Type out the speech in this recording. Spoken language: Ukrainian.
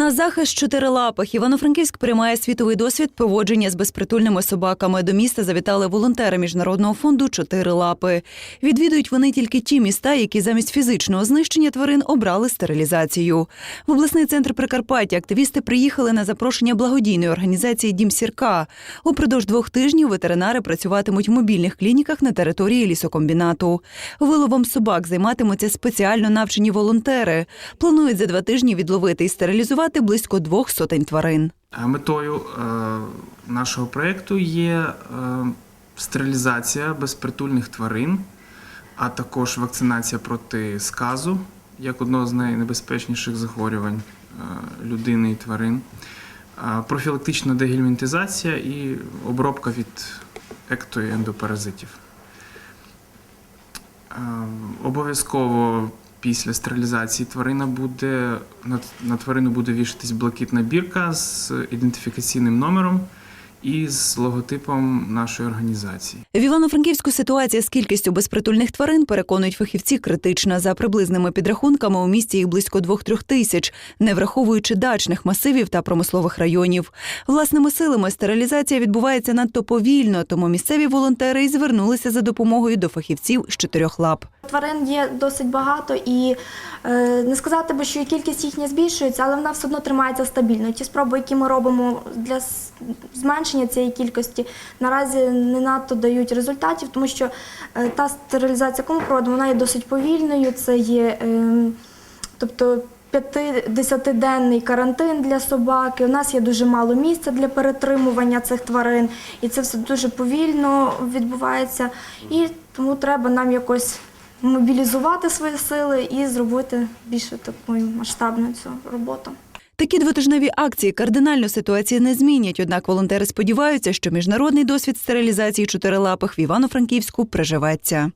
На захист чотирилапих Івано-Франківськ приймає світовий досвід поводження з безпритульними собаками. До міста завітали волонтери міжнародного фонду Чотири лапи. Відвідують вони тільки ті міста, які замість фізичного знищення тварин обрали стерилізацію. В обласний центр Прикарпаття активісти приїхали на запрошення благодійної організації Дім Сірка. Упродовж двох тижнів ветеринари працюватимуть в мобільних клініках на території лісокомбінату. Виловом собак займатимуться спеціально навчені волонтери. Планують за два тижні відловити і стерилізувати близько двох сотень тварин. Метою е, нашого проєкту є е, стерилізація безпритульних тварин, а також вакцинація проти сказу як одного з найнебезпечніших захворювань е, людини і тварин, е, профілактична дегельмінтизація і обробка від екту- і ендопаразитів. Е, Обов'язково після стерилізації тварина буде на, тварину буде вішатись блакитна бірка з ідентифікаційним номером і з логотипом нашої організації. В Івано-Франківську ситуація з кількістю безпритульних тварин, переконують фахівці, критична. За приблизними підрахунками у місті їх близько двох-трьох тисяч, не враховуючи дачних масивів та промислових районів. Власними силами стерилізація відбувається надто повільно, тому місцеві волонтери і звернулися за допомогою до фахівців з чотирьох лап. Тварин є досить багато, і е, не сказати би, що кількість їхня збільшується, але вона все одно тримається стабільно. Ті спроби, які ми робимо для зменшення цієї кількості, наразі не надто дають результатів, тому що е, та стерилізація, яку ми проводимо, вона є досить повільною. Це є, е, тобто. 50-денний карантин для собаки. У нас є дуже мало місця для перетримування цих тварин, і це все дуже повільно відбувається. І тому треба нам якось мобілізувати свої сили і зробити більше такою масштабною цю роботу. Такі двотижневі акції кардинально ситуації не змінять. Однак волонтери сподіваються, що міжнародний досвід стерилізації чотирилапих в Івано-Франківську приживеться.